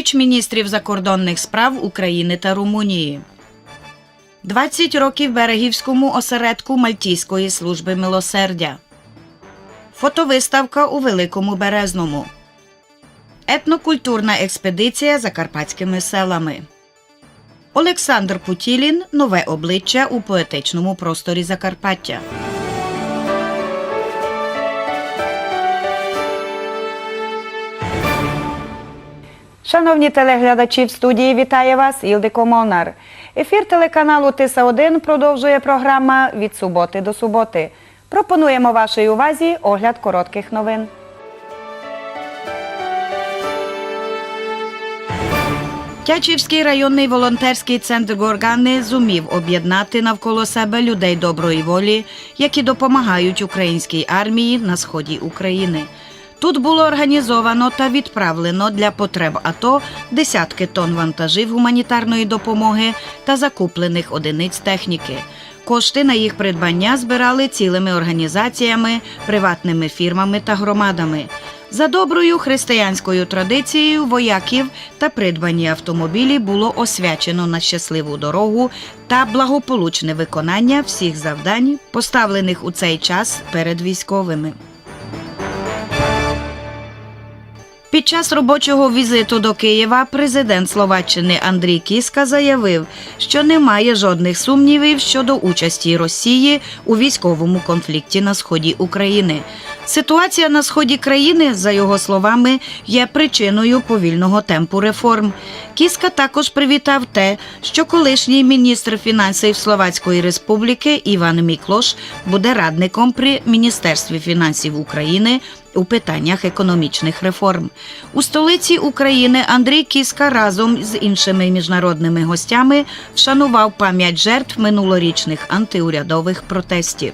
зустріч міністрів закордонних справ України та Румунії. 20 років берегівському осередку Мальтійської служби милосердя. Фотовиставка у Великому Березному. Етнокультурна експедиція закарпатськими селами. Олександр Путілін нове обличчя у поетичному просторі Закарпаття. Шановні телеглядачі в студії вітає вас Ілдико Молнар. Ефір телеканалу Тиса 1 продовжує програма від суботи до суботи. Пропонуємо вашій увазі огляд коротких новин. Тячівський районний волонтерський центр Горгани зумів об'єднати навколо себе людей доброї волі, які допомагають українській армії на сході України. Тут було організовано та відправлено для потреб АТО десятки тонн вантажів гуманітарної допомоги та закуплених одиниць техніки. Кошти на їх придбання збирали цілими організаціями, приватними фірмами та громадами. За доброю християнською традицією вояків та придбані автомобілі було освячено на щасливу дорогу та благополучне виконання всіх завдань, поставлених у цей час перед військовими. Під час робочого візиту до Києва президент Словаччини Андрій Кіска заявив, що немає жодних сумнівів щодо участі Росії у військовому конфлікті на сході України. Ситуація на сході країни, за його словами, є причиною повільного темпу реформ. Кіска також привітав те, що колишній міністр фінансів Словацької Республіки Іван Міклош буде радником при Міністерстві фінансів України у питаннях економічних реформ. У столиці України Андрій Кіска разом з іншими міжнародними гостями вшанував пам'ять жертв минулорічних антиурядових протестів.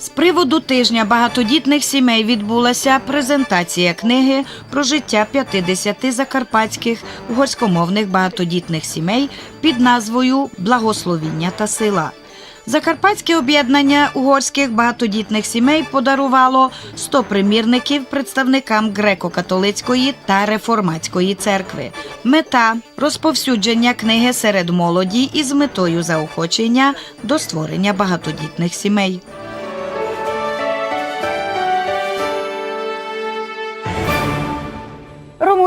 З приводу тижня багатодітних сімей відбулася презентація книги про життя 50 закарпатських угорськомовних багатодітних сімей під назвою Благословіння та сила. Закарпатське об'єднання угорських багатодітних сімей подарувало 100 примірників представникам греко-католицької та реформатської церкви. Мета розповсюдження книги серед молоді із метою заохочення до створення багатодітних сімей.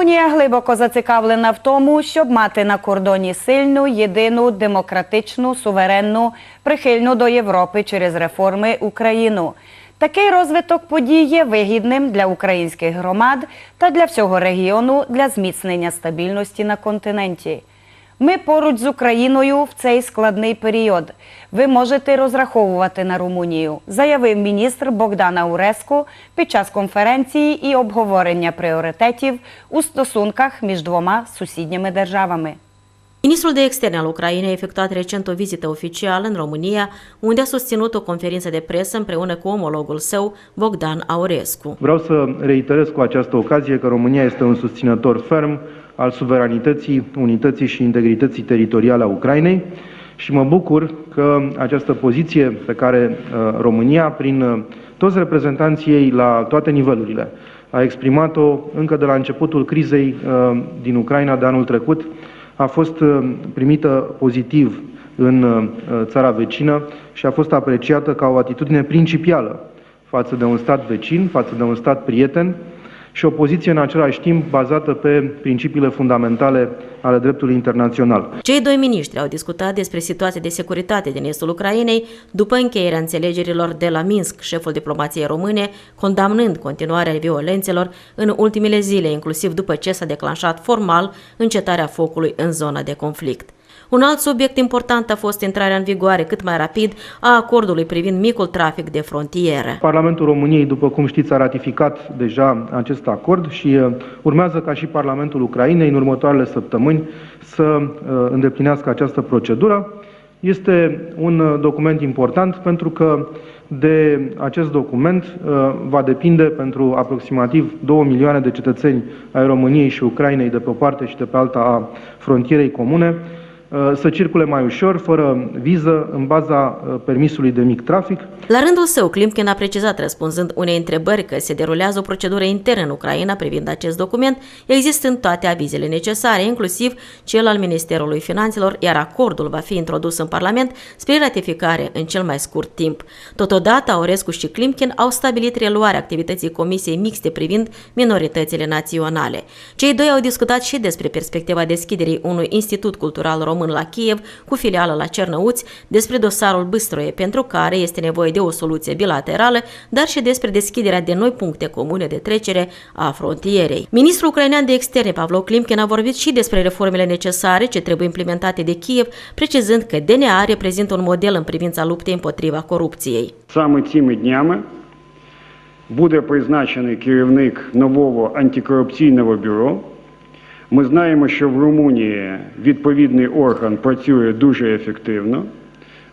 Румунія глибоко зацікавлена в тому, щоб мати на кордоні сильну, єдину, демократичну, суверенну, прихильну до Європи через реформи Україну. Такий розвиток подій є вигідним для українських громад та для всього регіону для зміцнення стабільності на континенті. Ми поруч з Україною в цей складний період. Ви можете розраховувати на Румунію, заявив міністр Богдан Ауреску під час конференції і обговорення пріоритетів у стосунках між двома сусідніми державами. Ministrul de Externe al Ucrainei a efectuat recent o vizită oficială în România, unde a susținut o conferință de presă împreună cu omologul său, Bogdan Aurescu. Vreau să reiterez cu această ocazie că România este un susținător ferm al suveranității, unității și integrității teritoriale a Ucrainei și mă bucur că această poziție pe care uh, România, prin uh, toți reprezentanții ei la toate nivelurile, a exprimat-o încă de la începutul crizei uh, din Ucraina de anul trecut, a fost uh, primită pozitiv în uh, țara vecină și a fost apreciată ca o atitudine principială față de un stat vecin, față de un stat prieten și o poziție în același timp bazată pe principiile fundamentale ale dreptului internațional. Cei doi miniștri au discutat despre situația de securitate din estul Ucrainei după încheierea înțelegerilor de la Minsk, șeful diplomației române, condamnând continuarea violențelor în ultimele zile, inclusiv după ce s-a declanșat formal încetarea focului în zona de conflict. Un alt subiect important a fost intrarea în vigoare cât mai rapid a acordului privind micul trafic de frontieră. Parlamentul României, după cum știți, a ratificat deja acest acord și uh, urmează ca și Parlamentul Ucrainei în următoarele săptămâni să uh, îndeplinească această procedură. Este un uh, document important pentru că de acest document va depinde pentru aproximativ 2 milioane de cetățeni ai României și Ucrainei de pe o parte și de pe alta a frontierei comune uh, să circule mai ușor, fără viză, în baza uh, permisului de mic trafic. La rândul său, Klimkin a precizat, răspunzând unei întrebări că se derulează o procedură internă în Ucraina privind acest document, existând toate avizele necesare, inclusiv cel al Ministerului Finanțelor, iar acordul va fi introdus în Parlament spre ratificare în cel mai scurt timp. Totodată, Aurescu și Klimkin au stabilit reluarea activității Comisiei Mixte privind minoritățile naționale. Cei doi au discutat și despre perspectiva deschiderii unui institut cultural român la Kiev cu filială la Cernăuți, despre dosarul Băstroie, pentru care este nevoie de o soluție bilaterală, dar și despre deschiderea de noi puncte comune de trecere a frontierei. Ministrul ucrainean de externe Pavlo Klimkin a vorbit și despre reformele necesare ce trebuie implementate de Kiev, precizând că DNA reprezintă un model în privința luptei împotriva corupției. Саме цими днями буде призначений керівник нового антикорупційного бюро. Ми знаємо, що в Румунії відповідний орган працює дуже ефективно.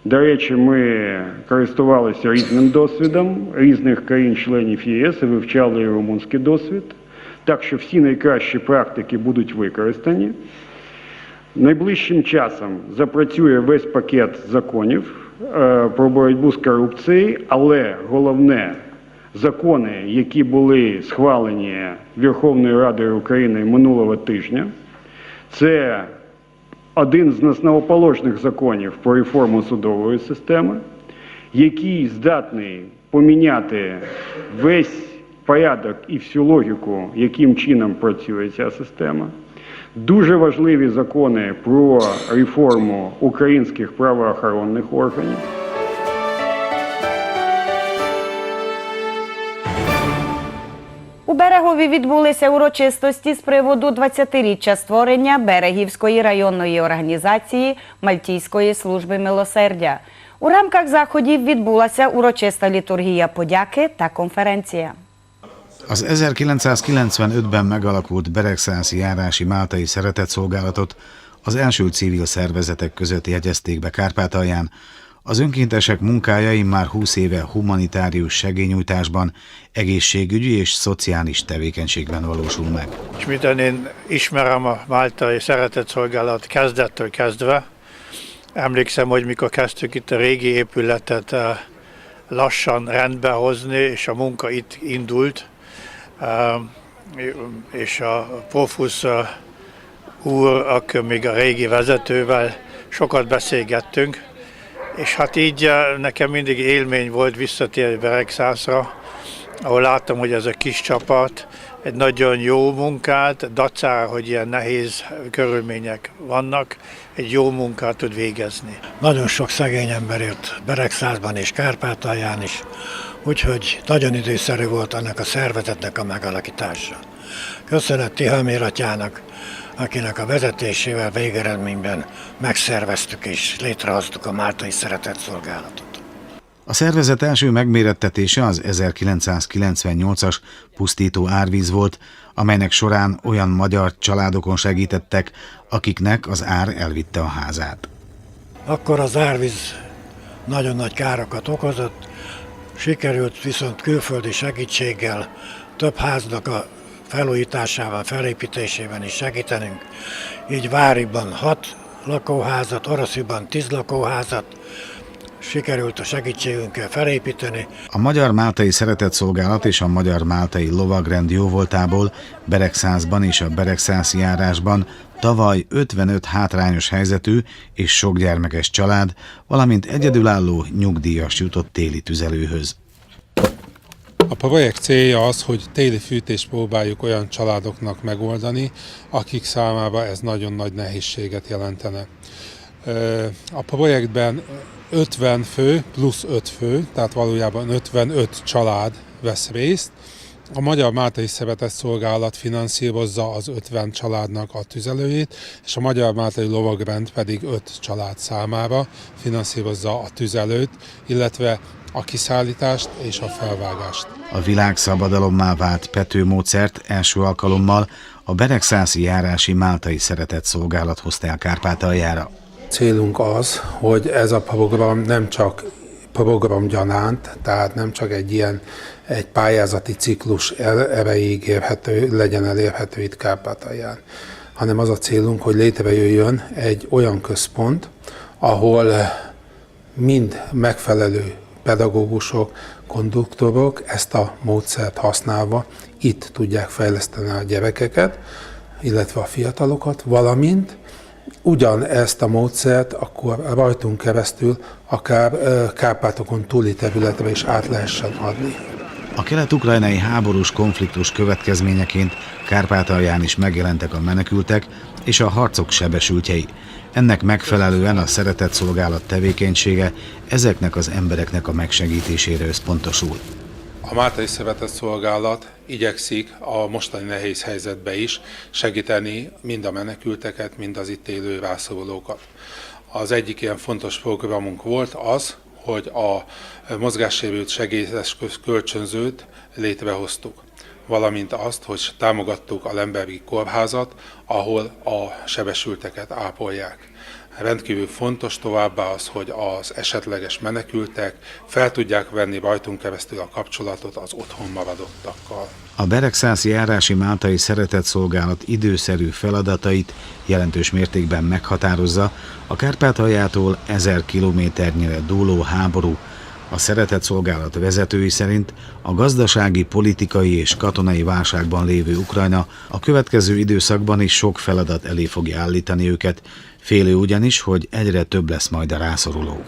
До речі, ми користувалися різним досвідом різних країн-членів ЄС і вивчали румунський досвід. Так що всі найкращі практики будуть використані. Найближчим часом запрацює весь пакет законів е, про боротьбу з корупцією, але головне закони, які були схвалені Верховною Радою України минулого тижня, це один з основоположних законів про реформу судової системи, який здатний поміняти весь порядок і всю логіку, яким чином працює ця система. Дуже важливі закони про реформу українських правоохоронних органів. У відбулися урочистості з приводу 20-річчя створення Берегівської районної організації Мальтійської служби милосердя. У рамках заходів відбулася урочиста літургія подяки та конференція. Az 1995-ben megalakult Beregszászi járási Máltai Szeretetszolgálatot az első civil szervezetek között jegyezték be Kárpátalján. Az önkéntesek munkája már 20 éve humanitárius segélynyújtásban, egészségügyi és szociális tevékenységben valósul meg. És miután én ismerem a Máltai Szeretetszolgálat kezdettől kezdve, emlékszem, hogy mikor kezdtük itt a régi épületet eh, lassan rendbe hozni, és a munka itt indult, eh, és a Profusz eh, úr, akkor még a régi vezetővel sokat beszélgettünk, és hát így eh, nekem mindig élmény volt visszatérni Beregszászra, ahol láttam, hogy ez a kis csapat egy nagyon jó munkát, dacára, hogy ilyen nehéz körülmények vannak, egy jó munkát tud végezni. Nagyon sok szegény ember élt Beregszázban és Kárpátalján is, úgyhogy nagyon időszerű volt annak a szervezetnek a megalakítása. Köszönet Tihamér atyának, akinek a vezetésével végeredményben megszerveztük és létrehoztuk a Máltai Szeretetszolgálatot. A szervezet első megmérettetése az 1998-as pusztító árvíz volt, amelynek során olyan magyar családokon segítettek, akiknek az ár elvitte a házát. Akkor az árvíz nagyon nagy károkat okozott, sikerült viszont külföldi segítséggel több háznak a felújításával, felépítésében is segítenünk. Így Váriban hat lakóházat, Orosziban tíz lakóházat sikerült a segítségünkkel felépíteni. A Magyar Máltai Szeretetszolgálat és a Magyar Máltai Lovagrend jóvoltából Beregszászban és a Beregszászi járásban tavaly 55 hátrányos helyzetű és sok gyermekes család, valamint egyedülálló nyugdíjas jutott téli tüzelőhöz. Projekt célja az, hogy téli fűtést próbáljuk olyan családoknak megoldani, akik számára ez nagyon nagy nehézséget jelentene. A projektben 50 fő plusz 5 fő, tehát valójában 55 család vesz részt. A Magyar Máltai Szeretett Szolgálat finanszírozza az 50 családnak a tüzelőjét, és a Magyar Máltai Lovagrend pedig 5 család számára finanszírozza a tüzelőt, illetve a kiszállítást és a felvágást. A világ szabadalommá vált Pető módszert első alkalommal a Beregszászi járási Máltai Szeretetszolgálat hozta el Kárpátaljára. Célunk az, hogy ez a program nem csak programgyanánt, tehát nem csak egy ilyen egy pályázati ciklus erejéig érhető, legyen elérhető itt Kárpátalján, hanem az a célunk, hogy létrejöjjön egy olyan központ, ahol mind megfelelő pedagógusok, konduktorok ezt a módszert használva itt tudják fejleszteni a gyerekeket, illetve a fiatalokat, valamint ugyanezt a módszert akkor rajtunk keresztül akár Kárpátokon túli területre is át lehessen adni. A kelet-ukrajnai háborús konfliktus következményeként Kárpátalján is megjelentek a menekültek és a harcok sebesültjei. Ennek megfelelően a szeretett szolgálat tevékenysége ezeknek az embereknek a megsegítésére összpontosul. A Máltai Szeretett Szolgálat igyekszik a mostani nehéz helyzetbe is segíteni mind a menekülteket, mind az itt élő rászorulókat. Az egyik ilyen fontos programunk volt az, hogy a mozgássérült segélyes kölcsönzőt létrehoztuk valamint azt, hogy támogattuk a Lembergi Kórházat, ahol a sebesülteket ápolják. Rendkívül fontos továbbá az, hogy az esetleges menekültek fel tudják venni rajtunk keresztül a kapcsolatot az otthon maradottakkal. A Beregszászi járási Máltai Szeretett Szolgálat időszerű feladatait jelentős mértékben meghatározza a Kárpátaljától ezer kilométernyire dúló háború. A Szeretett Szolgálat vezetői szerint a gazdasági, politikai és katonai válságban lévő Ukrajna a következő időszakban is sok feladat elé fogja állítani őket, félő ugyanis, hogy egyre több lesz majd a rászoruló.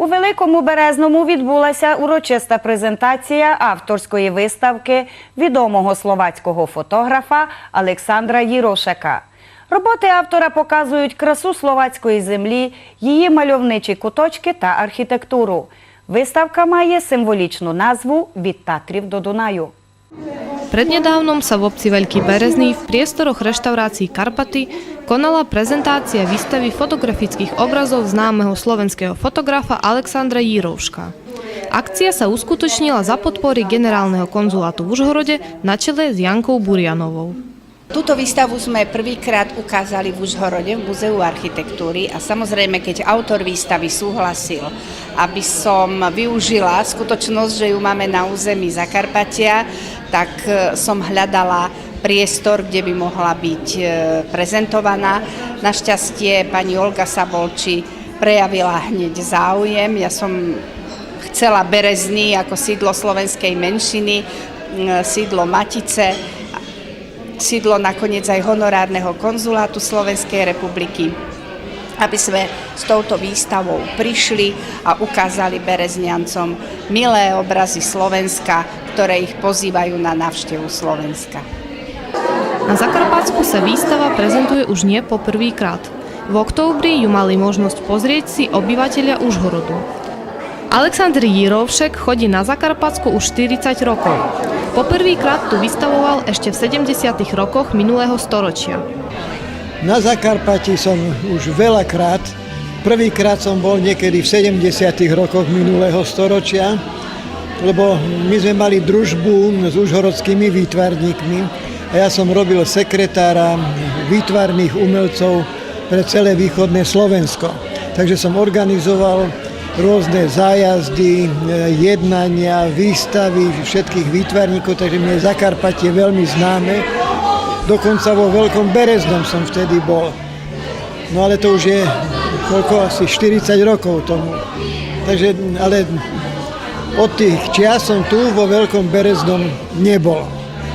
У Великому Березному відбулася урочиста презентація авторської виставки відомого словацького фотографа Олександра Єрошека. Роботи автора показують красу словацької землі, її мальовничі куточки та архітектуру. Виставка має символічну назву Від Татрів до Дунаю. V obci Veľký Berezný v priestoroch reštaurácií Karpaty konala prezentácia výstavy fotografických obrazov známeho slovenského fotografa Alexandra Jírovška. Akcia sa uskutočnila za podpory generálneho konzulátu v Užhorode na čele s Jankou Burianovou. Túto výstavu sme prvýkrát ukázali v Užhorode v Múzeu architektúry a samozrejme, keď autor výstavy súhlasil, aby som využila skutočnosť, že ju máme na území Zakarpatia, tak e, som hľadala priestor, kde by mohla byť e, prezentovaná. Našťastie pani Olga Sabolči prejavila hneď záujem. Ja som chcela Berezný ako sídlo slovenskej menšiny, sídlo Matice, sídlo nakoniec aj honorárneho konzulátu Slovenskej republiky, aby sme s touto výstavou prišli a ukázali Berezniancom milé obrazy Slovenska, ktoré ich pozývajú na návštevu Slovenska. Na Zakarpatsku sa výstava prezentuje už nie po prvýkrát. V októbri ju mali možnosť pozrieť si obyvateľia Užhorodu. Aleksandr Jírovšek chodí na Zakarpatsku už 40 rokov. Poprvýkrát tu vystavoval ešte v 70. rokoch minulého storočia. Na Zakarpati som už veľakrát, prvýkrát som bol niekedy v 70. rokoch minulého storočia, lebo my sme mali družbu s užhorodskými výtvarníkmi a ja som robil sekretára výtvarných umelcov pre celé východné Slovensko. Takže som organizoval rôzne zájazdy, jednania, výstavy všetkých výtvarníkov, takže mne je Zakarpatie veľmi známe. Dokonca vo Veľkom Bereznom som vtedy bol. No ale to už je koľko, asi 40 rokov tomu. Takže, ale od tých čias som tu vo Veľkom Bereznom nebol.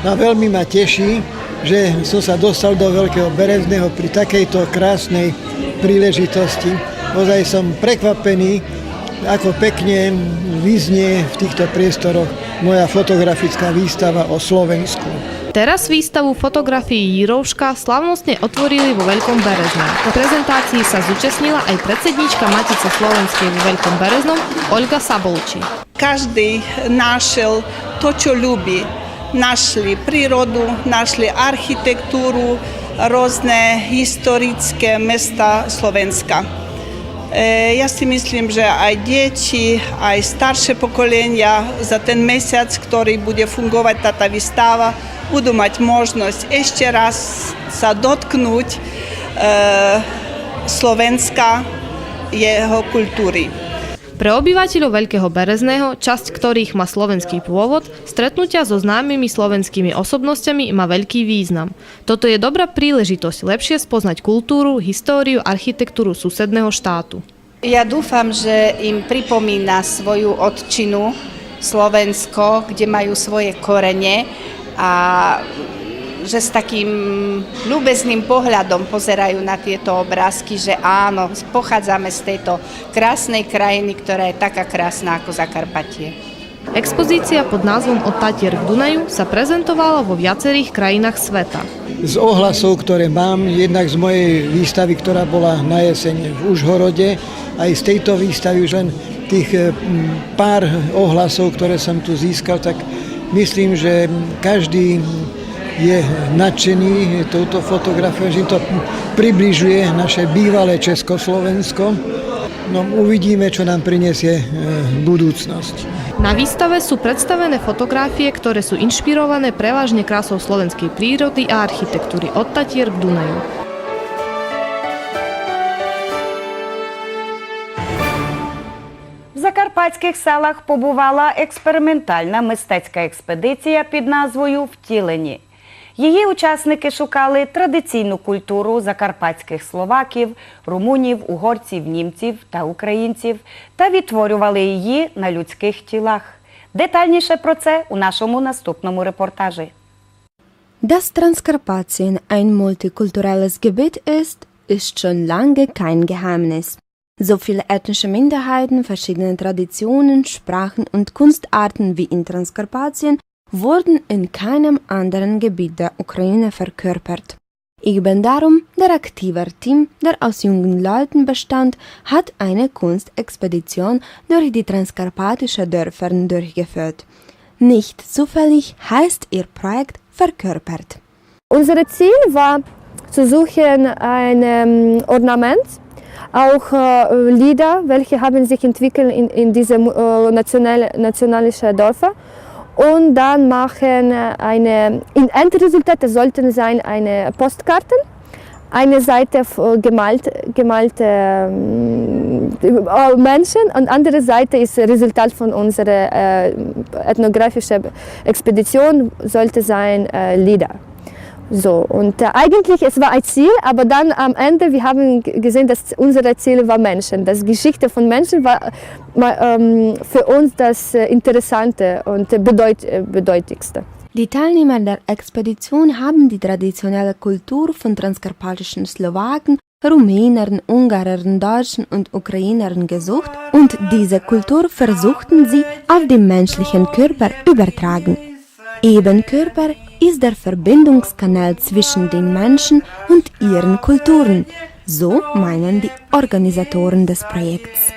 No a veľmi ma teší, že som sa dostal do Veľkého Berezného pri takejto krásnej príležitosti. Ozaj som prekvapený, ako pekne vyznie v týchto priestoroch moja fotografická výstava o Slovensku. Teraz výstavu fotografií Jírovška slavnostne otvorili vo Veľkom Bereznom. Na prezentácii sa zúčastnila aj predsednička Matice Slovenskej vo Veľkom Bereznom Olga Sabolči. Každý našiel to, čo ľubí. Našli prírodu, našli architektúru, rôzne historické mesta Slovenska. E, Ja si myslím, že aj deti, aj staršie pokolenia za ten mesiac, ktorý bude fungovať táto výstava, budú mať možnosť ešte raz sa dotknúť e, Slovenska, jeho kultúry. Pre obyvateľov Veľkého Berezného, časť ktorých má slovenský pôvod, stretnutia so známymi slovenskými osobnostiami má veľký význam. Toto je dobrá príležitosť lepšie spoznať kultúru, históriu, architektúru susedného štátu. Ja dúfam, že im pripomína svoju odčinu Slovensko, kde majú svoje korene a že s takým ľúbezným pohľadom pozerajú na tieto obrázky, že áno, pochádzame z tejto krásnej krajiny, ktorá je taká krásna ako Zakarpatie. Expozícia pod názvom Od Tatier k Dunaju sa prezentovala vo viacerých krajinách sveta. Z ohlasov, ktoré mám, jednak z mojej výstavy, ktorá bola na jeseň v Užhorode, aj z tejto výstavy už len tých eh, pár ohlasov, ktoré som tu získal, tak myslím, že každý je nadšený touto fotografiou, že to približuje naše bývalé Československo. No uvidíme, čo nám prinesie eh, budúcnosť. Na výstave sú predstavené fotografie, ktoré sú inšpirované prevažne krásou slovenskej prírody a architektúry od Tatier k Dunaju. В закарпатських селах побувала експериментальна мистецька експедиція під назвою Втілені. Її учасники шукали традиційну культуру закарпатських словаків, румунів, угорців, німців та українців та відтворювали її на людських тілах. Детальніше про це у нашому наступному репортажі. Dass Transkarpatien ein multikulturelles Gebiet ist, ist schon lange kein Geheimnis. So viele ethnische Minderheiten, verschiedene Traditionen, Sprachen und Kunstarten wie in Transkarpatien wurden in keinem anderen Gebiet der Ukraine verkörpert. Ich bin darum der aktive Team, der aus jungen Leuten bestand, hat eine Kunstexpedition durch die transkarpatische Dörfer durchgeführt. Nicht zufällig heißt ihr Projekt Verkörpert. Unser Ziel war zu suchen ein ähm, Ornament, auch äh, Lieder, welche haben sich entwickelt in, in diese äh, national, nationalische Dörfer und dann machen äh, eine, in Endresultate sollten sein eine Postkarten, eine Seite f- gemalt, gemalte ähm, äh, Menschen und andere Seite ist Resultat von unserer äh, ethnografischen Expedition sollte sein äh, Lieder. So, und äh, eigentlich, es war ein Ziel, aber dann am Ende, wir haben gesehen, dass unser Ziel war Menschen. Das Geschichte von Menschen war äh, ähm, für uns das äh, Interessante und äh, bedeut äh, bedeutigste. Die Teilnehmer der Expedition haben die traditionelle Kultur von transkarpatischen Slowaken, Rumänern, Ungarern, Deutschen und Ukrainern gesucht und diese Kultur versuchten sie auf den menschlichen Körper übertragen. Eben Körper ist der Verbindungskanal zwischen den Menschen und ihren Kulturen, so meinen die Organisatoren des Projekts.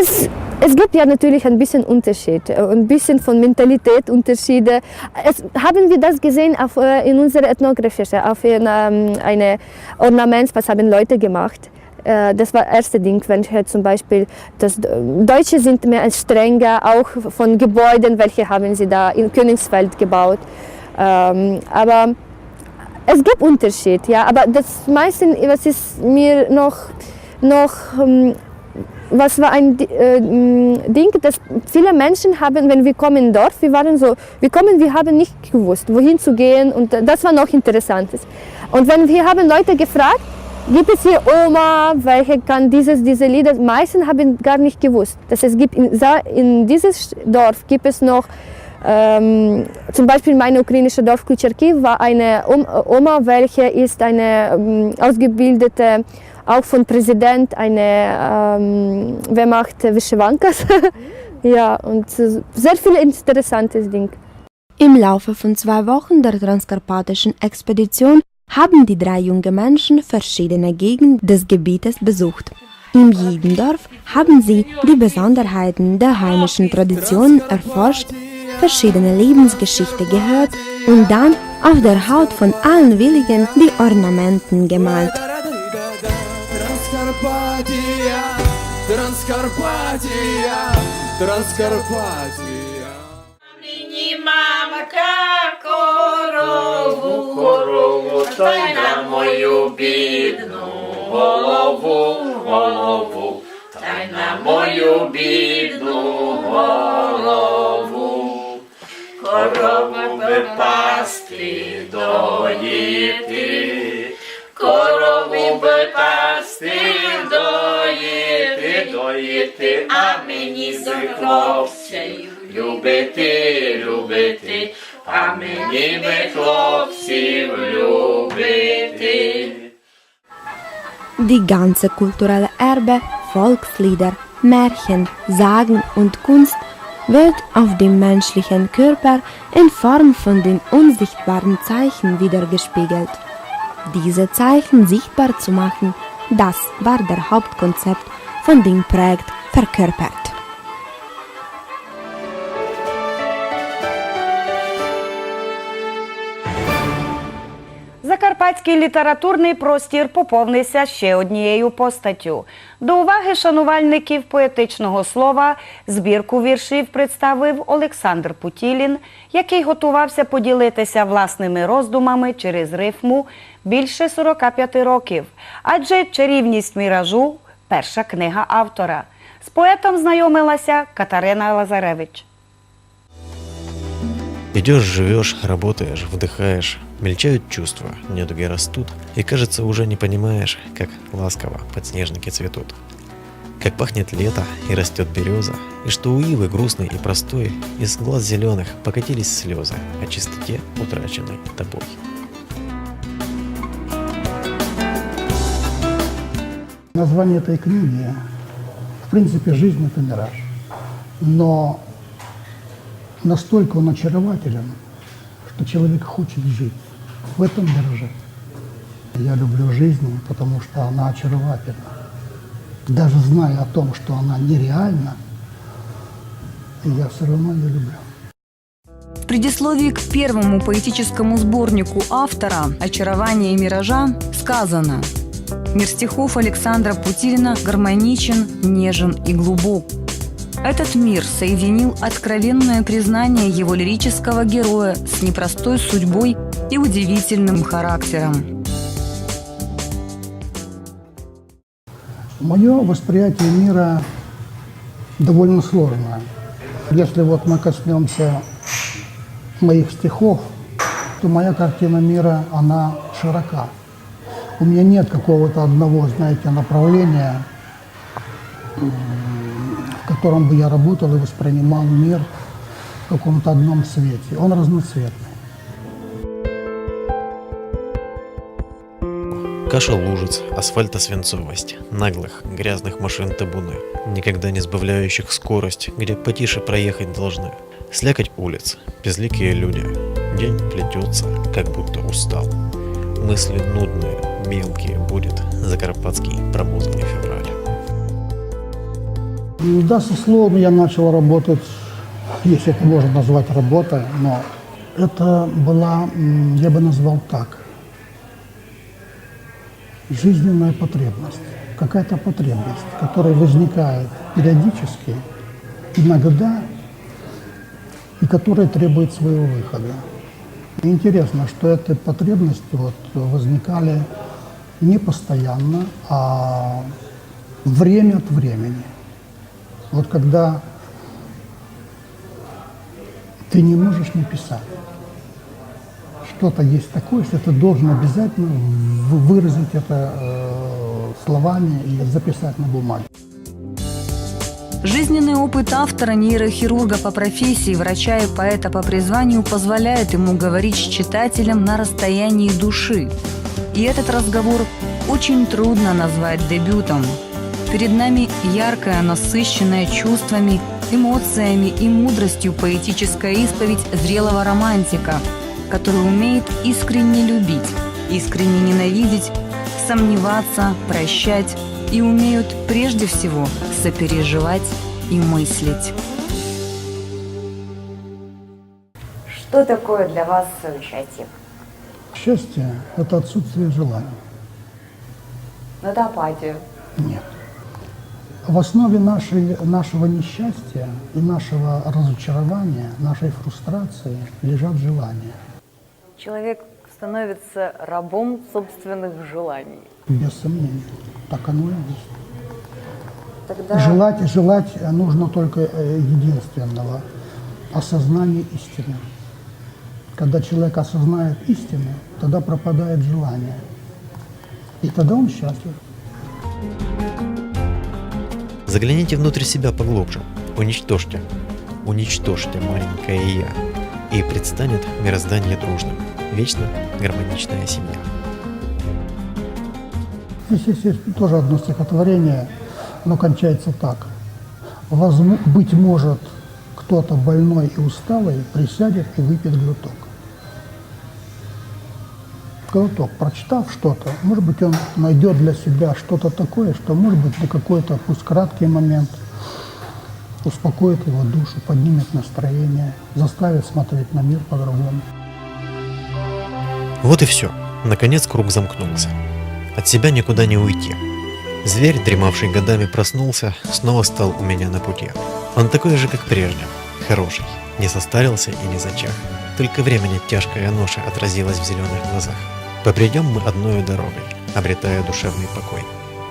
Es, es gibt ja natürlich ein bisschen Unterschied, äh, ein bisschen von Mentalität Unterschiede. Es, haben wir das gesehen auf, äh, in unserer Ethnografie, auf ein, ähm, eine Ornament, was haben Leute gemacht. Äh, Das war das erste Ding, wenn ich zum Beispiel, das äh, Deutsche sind mehr als strenger, auch von Gebäuden, welche haben sie da in Königsfeld gebaut. Ähm, aber es gibt Unterschied, ja, aber das meiste, was ist mir noch, noch ähm, was war ein äh, Ding, dass viele Menschen haben, wenn wir kommen in Dorf, wir waren so, wir kommen, wir haben nicht gewusst, wohin zu gehen und das war noch interessantes. Und wenn wir haben Leute gefragt, gibt es hier Oma, welche kann dieses, diese Lieder, meisten haben gar nicht gewusst, dass es gibt in, in dieses Dorf gibt es noch ähm, zum Beispiel meine ukrainische Dorf Kucherki war eine Om- Oma, welche ist eine ähm, ausgebildete, auch von Präsident, eine, ähm, wer macht Vyshyvankas. ja, und sehr viel interessantes Ding. Im Laufe von zwei Wochen der transkarpatischen Expedition haben die drei junge Menschen verschiedene Gegenden des Gebietes besucht. In jedem Dorf haben sie die Besonderheiten der heimischen Traditionen erforscht, verschiedene Lebensgeschichte gehört und dann auf der Haut von allen Willigen die Ornamenten gemalt. Transcarpatia, Transcarpatia, Transcarpatia. Нині мамка корову, корову, та й на мою бідну голову, голову, та дай на мою бідну голову. Корову би пасти, доїти, корову би пасти, доїти, доїти, а мені з хлопців любити, любити, а мені би хлопців любити. Die ganze kulturelle Erbe, Volkslieder, Märchen, Sagen und Kunst wird auf dem menschlichen Körper in Form von den unsichtbaren Zeichen wiedergespiegelt. Diese Zeichen sichtbar zu machen, das war der Hauptkonzept von dem Projekt Verkörpert. Закарпатський літературний простір поповнився ще однією постаттю. До уваги шанувальників поетичного слова збірку віршів представив Олександр Путілін, який готувався поділитися власними роздумами через рифму більше 45 років. Адже чарівність міражу перша книга автора. З поетом знайомилася Катерина Лазаревич. Идешь, живешь, работаешь, вдыхаешь, мельчают чувства, недуги растут, и кажется уже не понимаешь, как ласково подснежники цветут. Как пахнет лето и растет береза, и что у ивы грустной и простой из глаз зеленых покатились слезы о чистоте, утраченной тобой. Название этой книги, в принципе, «Жизнь – это мираж». Но настолько он очарователен, что человек хочет жить в этом мираже. Я люблю жизнь, потому что она очаровательна. Даже зная о том, что она нереальна, я все равно ее люблю. В предисловии к первому поэтическому сборнику автора «Очарование миража» сказано «Мир стихов Александра Путилина гармоничен, нежен и глубок. Этот мир соединил откровенное признание его лирического героя с непростой судьбой и удивительным характером. Мое восприятие мира довольно сложное. Если вот мы коснемся моих стихов, то моя картина мира, она широка. У меня нет какого-то одного, знаете, направления, в котором бы я работал и воспринимал мир в каком-то одном свете. Он разноцветный. Каша лужиц, асфальта свинцовость, наглых, грязных машин табуны, никогда не сбавляющих скорость, где потише проехать должны. Слякоть улиц, безликие люди. День плетется, как будто устал. Мысли нудные, мелкие будет закарпатский промозглый февраль. Да, со словом я начал работать, если это можно назвать работой, но это была, я бы назвал так, жизненная потребность, какая-то потребность, которая возникает периодически, иногда, и которая требует своего выхода. И интересно, что эти потребности вот возникали не постоянно, а время от времени. Вот когда ты не можешь не писать, что-то есть такое, что ты должен обязательно выразить это э, словами и записать на бумаге. Жизненный опыт автора, нейрохирурга по профессии, врача и поэта по призванию позволяет ему говорить с читателем на расстоянии души. И этот разговор очень трудно назвать дебютом. Перед нами яркая, насыщенная чувствами, эмоциями и мудростью поэтическая исповедь зрелого романтика, который умеет искренне любить, искренне ненавидеть, сомневаться, прощать и умеют прежде всего сопереживать и мыслить. Что такое для вас счастье? Счастье – это отсутствие желания. Ну, это апатия. Нет. В основе нашей, нашего несчастья и нашего разочарования, нашей фрустрации лежат желания. Человек становится рабом собственных желаний. Без сомнения. Так оно и есть. тогда... Желать, желать нужно только э, единственного – осознание истины. Когда человек осознает истину, тогда пропадает желание. И тогда он счастлив. Загляните внутрь себя поглубже, уничтожьте, уничтожьте маленькое «я», и предстанет мироздание дружным, вечно гармоничная семья. Здесь есть тоже одно стихотворение, оно кончается так. Возм- Быть может, кто-то больной и усталый присядет и выпьет глоток. Глоток, прочитав что-то, может быть, он найдет для себя что-то такое, что, может быть, на какой-то, пусть краткий момент, успокоит его душу, поднимет настроение, заставит смотреть на мир по-другому. Вот и все. Наконец круг замкнулся. От себя никуда не уйти. Зверь, дремавший годами, проснулся, снова стал у меня на пути. Он такой же, как прежде. Хороший. Не состарился и не зачах. Только времени тяжкая ноша отразилась в зеленых глазах. Побредем мы одной дорогой, обретая душевный покой,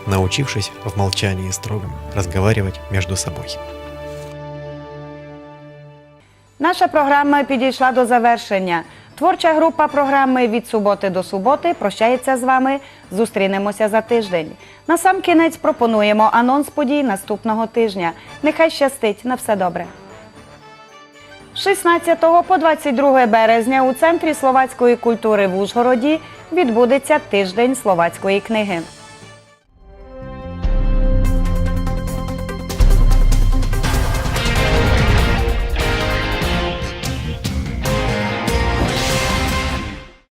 научившись в молчании строгом разговаривать между собой. Наша програма підійшла до завершення. Творча група програми від суботи до суботи прощається з вами. Зустрінемося за тиждень. На сам кінець пропонуємо анонс подій наступного тижня. Нехай щастить на все добре. 16 по 22 березня у центрі словацької культури в Ужгороді відбудеться тиждень словацької книги.